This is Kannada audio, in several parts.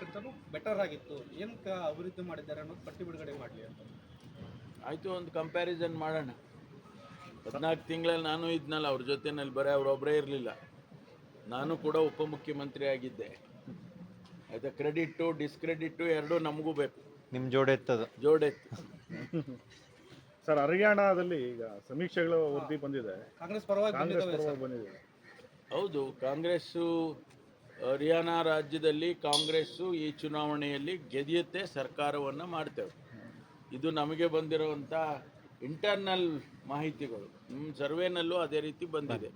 ಮಾಡೋದಕ್ಕಿಂತಲೂ ಬೆಟರ್ ಆಗಿತ್ತು. ಏನಕ್ಕೆ ಅಭಿವೃದ್ಧಿ ಮಾಡಿದ್ದಾರೆ ಅನ್ನೋದು ಪಟ್ಟಿ ಬಿಡುಗಡೆ ಮಾಡಲಿ ಅಂತ. ಆಯಿತು ಒಂದು ಕಂಪ್ಯಾರಿಸನ್ ಮಾಡೋಣ. ಹದಿನಾಲ್ಕು ತಿಂಗಳಲ್ಲಿ ನಾನು ಇದ್ನಲ್ಲ ಅವ್ರ ಜೊತೆನಲ್ಲಿ ಬರೀ ಅವರೊಬ್ಬರೇ ಇರಲಿಲ್ಲ. ನಾನು ಕೂಡ ಉಪಮುಖ್ಯಮಂತ್ರಿ ಆಗಿದ್ದೆ. ಆಯ್ತಾ ಕ್ರೆಡಿಟ್ಟು ಡಿಸ್ಕ್ರೆಡಿಟ್ಟು ಎರಡೂ ನಮಗೂ ಬೇಕು. ನಿಮ್ಮ ಜೋಡೆ ಎತ್ತದು. ಜೋಡೆತ್ತು ಸರ್ ಹರಿಯಾಣದಲ್ಲಿ ಈಗ ಸಮೀಕ್ಷೆಗಳು ವರದಿ ಬಂದಿದೆ. ಕಾಂಗ್ರೆಸ್ ಪರವಾಗಿ ಕಾಂಗ್ರೆಸ್ ಪರವಾಗಿ ಬಂದಿದೆ. ಹೌದು ಕಾಂಗ್ರೆಸ್ಸು ಹರಿಯಾಣ ರಾಜ್ಯದಲ್ಲಿ ಕಾಂಗ್ರೆಸ್ಸು ಈ ಚುನಾವಣೆಯಲ್ಲಿ ಗೆದಿಯುತ್ತೆ ಸರ್ಕಾರವನ್ನು ಮಾಡ್ತೇವೆ. ಇದು ನಮಗೆ ಬಂದಿರುವಂಥ ಇಂಟರ್ನಲ್ ಮಾಹಿತಿಗಳು. ನಿಮ್ಮ ಸರ್ವೇನಲ್ಲೂ ಅದೇ ರೀತಿ ಬಂದಿದೆ.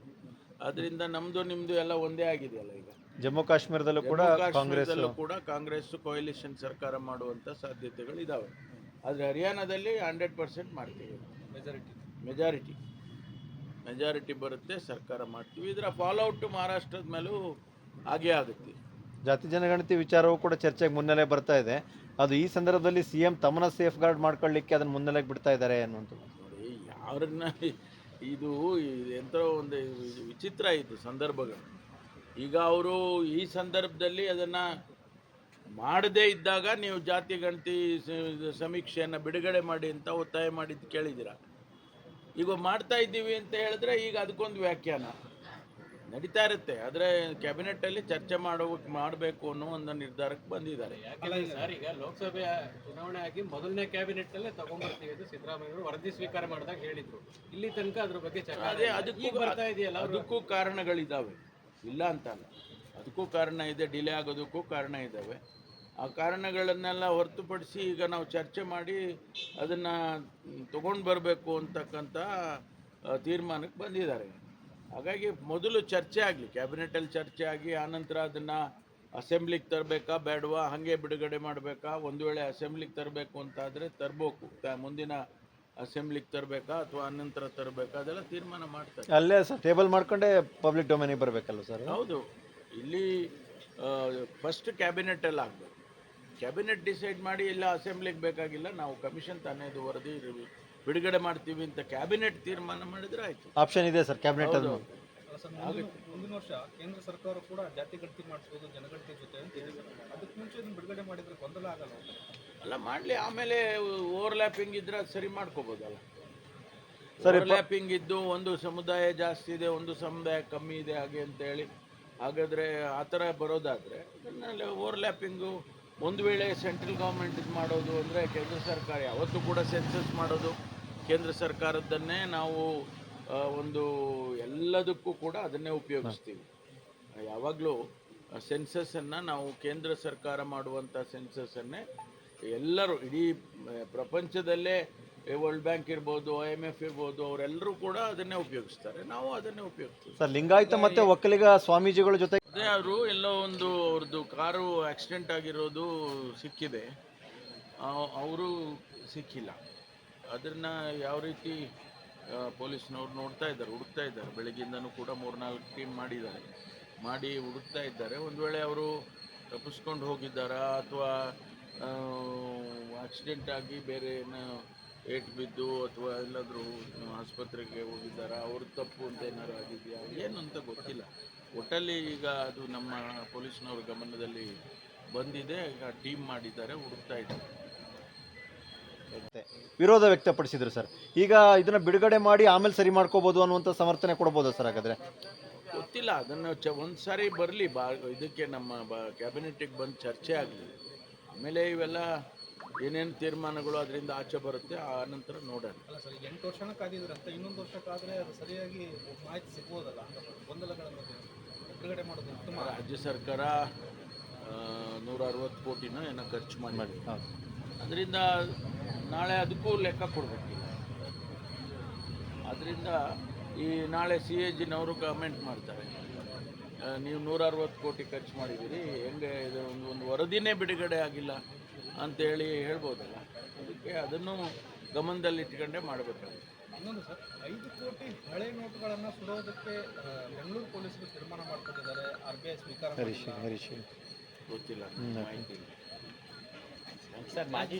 ಅದರಿಂದ ನಮ್ಮದು ನಿಮ್ಮದು ಎಲ್ಲ ಒಂದೇ ಆಗಿದೆಯಲ್ಲ ಈಗ? ಜಮ್ಮು ಕಾಶ್ಮೀರದಲ್ಲೂ ಕೂಡ ಕಾಂಗ್ರೆಸ್ಸಲ್ಲೂ ಕಾಶ್ಮೀರದಲ್ಲೂ ಕೂಡ ಕಾಂಗ್ರೆಸ್ ಕೊಯಲಿಷನ್ ಸರ್ಕಾರ ಮಾಡುವಂಥ ಸಾಧ್ಯತೆಗಳು ಇದ್ದಾವೆ ಆದರೆ ಹರಿಯಾಣದಲ್ಲಿ ಹಂಡ್ರೆಡ್ ಪರ್ಸೆಂಟ್ ಮಾಡ್ತೀವಿ ಮೆಜಾರಿಟಿ ಮೆಜಾರಿಟಿ ಮೆಜಾರಿಟಿ ಬರುತ್ತೆ ಸರ್ಕಾರ ಮಾಡ್ತೀವಿ. ಇದರ ಫಾಲೋಔಟ್ ಮಹಾರಾಷ್ಟ್ರದ ಮೇಲೂ ಹಾಗೇ ಆಗುತ್ತೆ. ಜಾತಿ ಜನಗಣತಿ ವಿಚಾರವೂ ಕೂಡ ಚರ್ಚೆಗೆ ಮುನ್ನೆಲೆ ಬರ್ತಾ ಇದೆ. ಅದು ಈ ಸಂದರ್ಭದಲ್ಲಿ ಸಿ ಎಂ ತಮ್ಮನ್ನ ಸೇಫ್ ಗಾರ್ಡ್ ಮಾಡ್ಕೊಳ್ಳಿಕ್ಕೆ ಅದನ್ನು ಮುನ್ನೆಲೆಗೆ ಬಿಡ್ತಾ ಇದ್ದಾರೆ ಅನ್ನುವಂಥದ್ದು. ನೋಡಿ ಯಾರನ್ನ ಇದು ಎಂಥ ಒಂದು ವಿಚಿತ್ರ ಇದು ಸಂದರ್ಭಗಳು. ಈಗ ಅವರು ಈ ಸಂದರ್ಭದಲ್ಲಿ ಅದನ್ನು ಮಾಡದೇ ಇದ್ದಾಗ ನೀವು ಜಾತಿ ಗಣತಿ ಸಮೀಕ್ಷೆಯನ್ನು ಬಿಡುಗಡೆ ಮಾಡಿ ಅಂತ ಒತ್ತಾಯ ಮಾಡಿದ್ದು ಕೇಳಿದ್ದೀರ? ಈಗ ಮಾಡ್ತಾ ಇದ್ದೀವಿ ಅಂತ ಹೇಳಿದ್ರೆ ಈಗ ಅದಕ್ಕೊಂದು ವ್ಯಾಖ್ಯಾನ. ನಡೀತಾ ಇರುತ್ತೆ. ಆದರೆ ಕ್ಯಾಬಿನೆಟ್ಟಲ್ಲಿ ಚರ್ಚೆ ಮಾಡೋ ಮಾಡಬೇಕು ಅನ್ನೋ ಒಂದು ನಿರ್ಧಾರಕ್ಕೆ ಬಂದಿದ್ದಾರೆ. ಯಾಕಂದ್ರೆ ಸರ್ ಈಗ ಲೋಕಸಭೆ ಚುನಾವಣೆ ಆಗಿ ಮೊದಲನೇ ಕ್ಯಾಬಿನೆಟ್ ಅಲ್ಲೇ ತಗೊಂಡ್ಬರ್ತೀವಿ ಅಂತ ಸಿದ್ದರಾಮಯ್ಯ ವರದಿ ಸ್ವೀಕಾರ ಮಾಡಿದಾಗ ಹೇಳಿದ್ರು. ಇಲ್ಲಿ ತನಕ ಅದ್ರ ಬಗ್ಗೆ ಚರ್ಚೆ ಅದೇ. ಅದಕ್ಕೂ ಬರ್ತಾ ಇದೆಯಲ್ಲ ಅದಕ್ಕೂ ಕಾರಣಗಳಿದ್ದಾವೆ ಇಲ್ಲ ಅಂತಲ್ಲ. ಅದಕ್ಕೂ ಕಾರಣ ಇದೆ ಡಿಲೇ ಆಗೋದಕ್ಕೂ ಕಾರಣ ಇದ್ದಾವೆ ಆ ಕಾರಣಗಳನ್ನೆಲ್ಲ ಹೊರತುಪಡಿಸಿ ಈಗ ನಾವು ಚರ್ಚೆ ಮಾಡಿ ಅದನ್ನು ತೊಗೊಂಡು ಬರಬೇಕು ಅಂತಕ್ಕಂಥ ತೀರ್ಮಾನಕ್ಕೆ ಬಂದಿದ್ದಾರೆ. ಹಾಗಾಗಿ ಮೊದಲು ಚರ್ಚೆ ಆಗಲಿ ಕ್ಯಾಬಿನೆಟಲ್ಲಿ ಚರ್ಚೆ ಆಗಿ ಆನಂತರ ಅದನ್ನು ಅಸೆಂಬ್ಲಿಗೆ ತರಬೇಕಾ ಬೇಡವಾ ಹಾಗೆ ಬಿಡುಗಡೆ ಮಾಡಬೇಕಾ ಒಂದು ವೇಳೆ ಅಸೆಂಬ್ಲಿಗೆ ತರಬೇಕು ಅಂತಾದರೆ ತರಬೇಕು. ಮುಂದಿನ ಅಸೆಂಬ್ಲಿಗೆ ತರಬೇಕಾ ಅಥವಾ ಅನಂತರ ತರಬೇಕಾ ಅದೆಲ್ಲ ತೀರ್ಮಾನ ಮಾಡ್ತಾರೆ. ಅಲ್ಲೇ ಸರ್ ಟೇಬಲ್ ಮಾಡ್ಕೊಂಡೇ ಪಬ್ಲಿಕ್ ಡೊಮೇನಿಗೆ ಬರಬೇಕಲ್ಲ ಸರ್? ಹೌದು. ಇಲ್ಲಿ ಫಸ್ಟ್ ಕ್ಯಾಬಿನೆಟಲ್ಲಿ ಆಗಬೇಕು. ಕ್ಯಾಬಿನೆಟ್ ಡಿಸೈಡ್ ಮಾಡಿ ಇಲ್ಲ ಅಸೆಂಬ್ಲಿಗೆ ಬೇಕಾಗಿಲ್ಲ ನಾವು ಕಮಿಷನ್ ತಾನೇ ಇದು ವರದಿ ಬಿಡುಗಡೆ ಮಾಡ್ತೀವಿ ಅಂತ ಕ್ಯಾಬಿನೆಟ್ ತೀರ್ಮಾನ ಮಾಡಿದ್ರೆ ಆಯ್ತು. ಆಪ್ಷನ್ ಇದೆ ಸರ್ ಕ್ಯಾಬಿನೆಟ್ ಅದು. ಮುಂದಿನ ವರ್ಷ ಕೇಂದ್ರ ಸರ್ಕಾರ ಕೂಡ ಜಾತಿ ಗಣತಿ ಮಾಡಿಸೋದು ಜನಗಣತಿ ಜೊತೆ ಅಂತ ಅದಕ್ಕೆ ಮುಂಚೆ ಇದನ್ನ ಬಿಡುಗಡೆ ಮಾಡಿದ್ರೆ ಗೊಂದಲ ಆಗಲ್ಲ. ಅಲ್ಲ ಮಾಡಲಿ. ಆಮೇಲೆ ಓವರ್ಲ್ಯಾಪಿಂಗ್ ಇದ್ರೆ ಅದು ಸರಿ ಮಾಡ್ಕೋಬೋದಲ್ಲ. ಸರಿ, ಓವರ್ಲ್ಯಾಪಿಂಗ್ ಇದ್ದು ಒಂದು ಸಮುದಾಯ ಜಾಸ್ತಿ ಇದೆ ಒಂದು ಸಮುದಾಯ ಕಮ್ಮಿ ಇದೆ ಹಾಗೆ ಅಂತ ಹೇಳಿ. ಹಾಗಾದರೆ ಆ ಥರ ಬರೋದಾದರೆ ಅದನ್ನಲ್ಲಿ ಓವರ್ಲ್ಯಾಪಿಂಗು ಒಂದು ವೇಳೆ ಸೆಂಟ್ರಲ್ ಗೌರ್ಮೆಂಟ್ ಇದು ಮಾಡೋದು ಅಂದರೆ ಕೇಂದ್ರ ಸರ್ಕಾರ ಯಾವತ್ತೂ ಕೂಡ ಸೆನ್ಸಸ್ ಮಾಡೋದು. ಕೇಂದ್ರ ಸರ್ಕಾರದ್ದನ್ನೇ ನಾವು ಒಂದು ಎಲ್ಲದಕ್ಕೂ ಕೂಡ ಅದನ್ನೇ ಉಪಯೋಗಿಸ್ತೀವಿ. ಯಾವಾಗಲೂ ಸೆನ್ಸಸ್ಸನ್ನು ನಾವು ಕೇಂದ್ರ ಸರ್ಕಾರ ಮಾಡುವಂಥ ಸೆನ್ಸಸ್ಸನ್ನೇ ಎಲ್ಲರೂ ಇಡೀ ಪ್ರಪಂಚದಲ್ಲೇ ವರ್ಲ್ಡ್ ಬ್ಯಾಂಕ್ ಇರ್ಬೋದು ಐ ಎಂ ಎಫ್ ಇರ್ಬೋದು ಅವರೆಲ್ಲರೂ ಕೂಡ ಅದನ್ನೇ ಉಪಯೋಗಿಸ್ತಾರೆ. ನಾವು ಅದನ್ನೇ ಉಪಯೋಗಿಸ್ತೀವಿ. ಸರ್ ಲಿಂಗಾಯತ ಮತ್ತೆ ಒಕ್ಕಲಿಗ ಸ್ವಾಮೀಜಿಗಳ ಜೊತೆ ಅದೇ ಅವರು ಎಲ್ಲೋ ಒಂದು ಅವ್ರದ್ದು ಕಾರು ಆಕ್ಸಿಡೆಂಟ್ ಆಗಿರೋದು ಸಿಕ್ಕಿದೆ. ಅವರು ಸಿಕ್ಕಿಲ್ಲ. ಅದನ್ನು ಯಾವ ರೀತಿ ಪೊಲೀಸ್ನವ್ರು ನೋಡ್ತಾ ಇದ್ದಾರೆ, ಹುಡುಕ್ತಾ ಇದ್ದಾರೆ. ಬೆಳಗ್ಗಿಂದನೂ ಕೂಡ ಮೂರ್ನಾಲ್ಕು ಟೀಮ್ ಮಾಡಿದ್ದಾರೆ. ಮಾಡಿ ಹುಡುಕ್ತಾ ಇದ್ದಾರೆ. ಒಂದು ವೇಳೆ ಅವರು ತಪ್ಪಿಸ್ಕೊಂಡು ಹೋಗಿದ್ದಾರಾ ಅಥವಾ ಆಕ್ಸಿಡೆಂಟ್ ಆಗಿ ಬೇರೆ ಏಟ್ ಬಿದ್ದು ಅಥವಾ ಎಲ್ಲಾದರೂ ಆಸ್ಪತ್ರೆಗೆ ಹೋಗಿದ್ದಾರಾ? ಅವ್ರ ತಪ್ಪು ಅಂತ ಏನಾದ್ರು ಆಗಿದೆಯಾ? ಏನು ಅಂತ ಗೊತ್ತಿಲ್ಲ. ಒಟ್ಟಲ್ಲಿ ಈಗ ಅದು ನಮ್ಮ ಪೊಲೀಸ್ನವ್ರ ಗಮನದಲ್ಲಿ ಬಂದಿದೆ. ಈಗ ಟೀಮ್ ಮಾಡಿದ್ದಾರೆ, ಹುಡುಕ್ತಾ ಇದ್ದಾರೆ. ವಿರೋಧ ವ್ಯಕ್ತಪಡಿಸಿದ್ರು ಸರ್. ಈಗ ಇದನ್ನ ಬಿಡುಗಡೆ ಮಾಡಿ ಆಮೇಲೆ ಸರಿ ಮಾಡ್ಕೋಬಹುದು ಅನ್ನುವಂಥ ಸಮರ್ಥನೆ ಕೊಡ್ಬೋದಾ ಸರ್ ಹಾಗಾದ್ರೆ? ಗೊತ್ತಿಲ್ಲ ಅದನ್ನು ಚ ಒಂದು ಸಾರಿ ಬರಲಿ ಬಾ ಇದಕ್ಕೆ ನಮ್ಮ ಬ ಕ್ಯಾಬಿನೆಟಿಗೆ ಬಂದು ಚರ್ಚೆ ಆಗಲಿ. ಆಮೇಲೆ ಇವೆಲ್ಲ ಏನೇನು ತೀರ್ಮಾನಗಳು ಅದರಿಂದ ಆಚೆ ಬರುತ್ತೆ ಆ ನಂತರ ನೋಡೋಣ. ಅಲ್ಲ ಸರ್ ಎಂಟು ವರ್ಷನ ಕಾದಿದ್ರಂತ ಇನ್ನೊಂದು ವರ್ಷಕ್ಕಾದರೆ ಅದು ಸರಿಯಾಗಿ ಮಾಹಿತಿ ಸಿಗ್ಬೋದಲ್ಲ? ಗೊಂದಲಗಳನ್ನು ಬಿಡುಗಡೆ ಮಾಡೋದು ಉತ್ತಮ. ರಾಜ್ಯ ಸರ್ಕಾರ ನೂರ ಅರವತ್ತು ಕೋಟಿನ ಏನೋ ಖರ್ಚು ಮಾಡಿ ಹೌದು. ಅದರಿಂದ ನಾಳೆ ಅದಕ್ಕೂ ಲೆಕ್ಕ ಕೊಡಬೇಕಿಲ್ಲ. ಅದರಿಂದ ಈ ನಾಳೆ ಸಿ ಎ ಜಿನವರು ಕಮೆಂಟ್ ಮಾಡ್ತಾರೆ. ನೀವು ನೂರ ಅರವತ್ತು ಕೋಟಿ ಖರ್ಚು ಮಾಡಿದ್ದೀರಿ ಹೆಂಗೆ ಇದು ಒಂದು ಒಂದು ವರದಿನೇ ಬಿಡುಗಡೆ ಆಗಿಲ್ಲ ಅಂತೇಳಿ ಹೇಳ್ಬೋದಲ್ಲ. ಅದಕ್ಕೆ ಅದನ್ನು ಗಮನದಲ್ಲಿ ಇಟ್ಕೊಂಡೇ ಮಾಡಬೇಕಾಗುತ್ತೆ. ಇನ್ನೊಂದು ಸರ್ ಐದು ಕೋಟಿ ಹಳೆ ನೋಟುಗಳನ್ನು ಸುಡೋದಕ್ಕೆ ಬೆಂಗಳೂರು ಪೊಲೀಸರು ತೀರ್ಮಾನ ಮಾಡ್ಕೊಂಡಿದ್ದಾರೆ ಆರ್ ಬಿ ಐ ಸ್ವೀಕಾರ ಗೊತ್ತಿಲ್ಲ ಮಾಹಿತಿ ಇಲ್ಲ. ಸರ್ ಮಾಜಿ